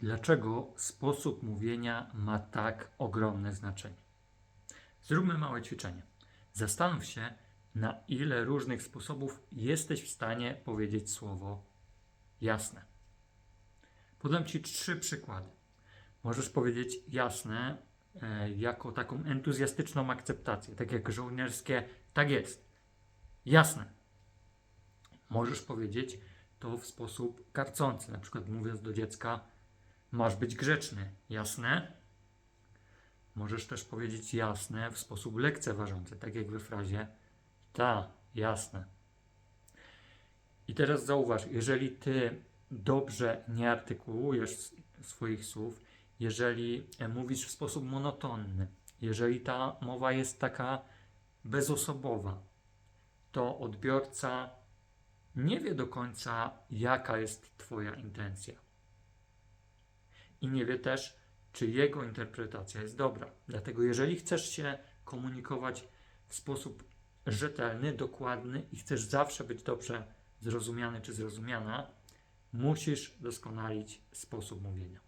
Dlaczego sposób mówienia ma tak ogromne znaczenie? Zróbmy małe ćwiczenie. Zastanów się, na ile różnych sposobów jesteś w stanie powiedzieć słowo jasne. Podam Ci trzy przykłady. Możesz powiedzieć jasne e, jako taką entuzjastyczną akceptację, tak jak żołnierskie tak jest. Jasne. Możesz powiedzieć to w sposób karcący, na przykład mówiąc do dziecka masz być grzeczny. Jasne? Możesz też powiedzieć jasne w sposób lekceważący, tak jak we frazie ta, jasne. I teraz zauważ, jeżeli ty dobrze nie artykułujesz swoich słów, jeżeli e, mówisz w sposób monotonny, jeżeli ta mowa jest taka bezosobowa, to odbiorca nie wie do końca, jaka jest Twoja intencja. I nie wie też, czy jego interpretacja jest dobra. Dlatego, jeżeli chcesz się komunikować w sposób rzetelny, dokładny i chcesz zawsze być dobrze zrozumiany czy zrozumiana, musisz doskonalić sposób mówienia.